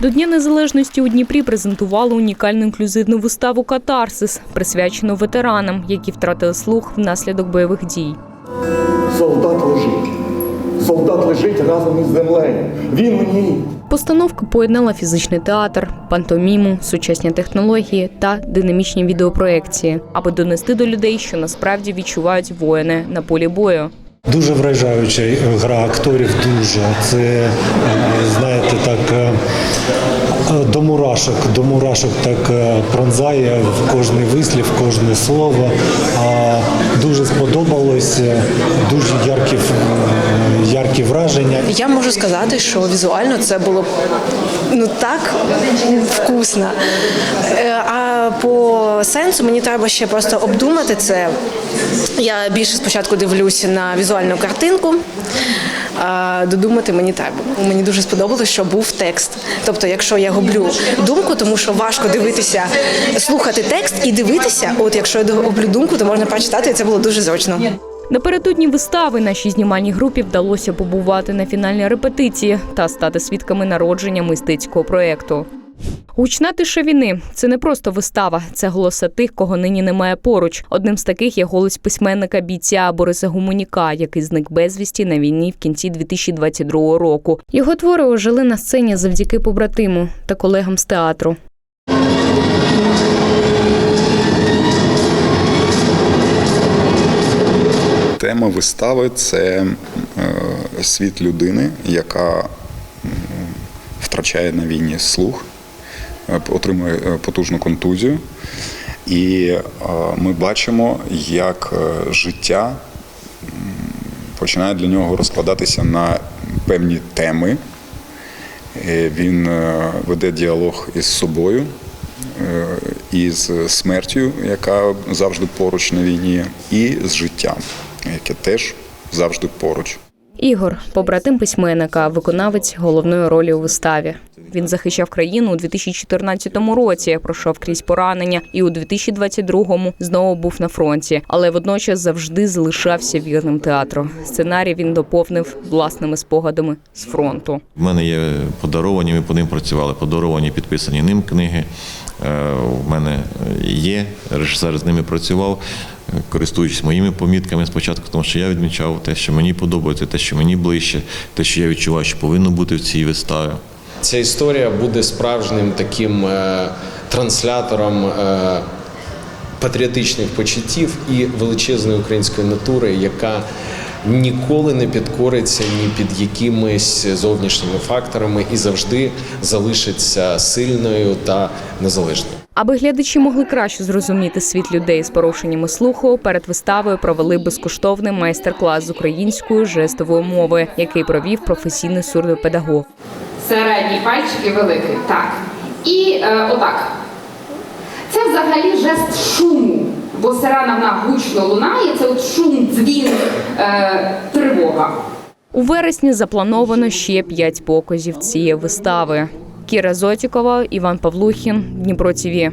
До Дня Незалежності у Дніпрі презентували унікальну інклюзивну виставу Катарсис, присвячену ветеранам, які втратили слух внаслідок бойових дій. Солдат лежить. Солдат лежить разом із землею. Він мені. Постановка поєднала фізичний театр, пантоміму, сучасні технології та динамічні відеопроекції, аби донести до людей, що насправді відчувають воїни на полі бою. Дуже вражаюча гра акторів. Дуже це е, знаєте, так до мурашок, до мурашок так е, пронзає в кожний вислів, кожне слово. Дуже сподобалось, е, дуже яркі, е, яркі враження. Я можу сказати, що візуально це було ну так вкусно. Е, А по сенсу мені треба ще просто обдумати це. Я більше спочатку дивлюся на візуальну картинку. Додумати мені треба. Мені дуже сподобалось, що був текст. Тобто, якщо я гублю думку, тому що важко дивитися, слухати текст і дивитися. От якщо я гублю думку, то можна прочитати, і це було дуже зручно. Напередодні вистави нашій знімальній групі вдалося побувати на фінальній репетиції та стати свідками народження мистецького проєкту. Гучна тиша війни це не просто вистава, це голоси тих, кого нині немає поруч. Одним з таких є голос письменника бійця Бориса Гуманіка, який зник безвісті на війні в кінці 2022 року. Його твори ожили на сцені завдяки побратиму та колегам з театру. Тема вистави це е, світ людини, яка втрачає на війні слух, отримує е, потужну контузію. І е, ми бачимо, як е, життя починає для нього розкладатися на певні теми. Е, Він е, веде діалог із собою, е, із смертю, яка завжди поруч на війні, і з життям, яке теж завжди поруч. Ігор, побратим письменника, виконавець головної ролі у виставі. Він захищав країну у 2014 році, пройшов крізь поранення, і у 2022-му знову був на фронті, але водночас завжди залишався вірним театру. Сценарій він доповнив власними спогадами з фронту. У мене є подаровані, ми по ним працювали, подаровані, підписані ним книги. Е, У мене є, режисер з ними працював, е, користуючись моїми помітками спочатку, тому що я відмічав те, що мені подобається, те, що мені ближче, те, що я відчуваю, що повинно бути в цій виставі. Ця історія буде справжнім таким е, транслятором е, патріотичних почуттів і величезної української натури, яка ніколи не підкориться ні під якимись зовнішніми факторами і завжди залишиться сильною та незалежною. Аби глядачі могли краще зрозуміти світ людей з порушеннями слуху, перед виставою провели безкоштовний майстер-клас з української жестової мови, який провів професійний сурдопедагог. Середній пальчик і великий. Так. І е, отак. Це взагалі жест шуму, бо сирена вона гучно лунає, це от шум, дзвін, е, тривога. У вересні заплановано ще п'ять показів цієї вистави. Кіра Зотікова, Іван Павлухін, Дніпро ТІВІ.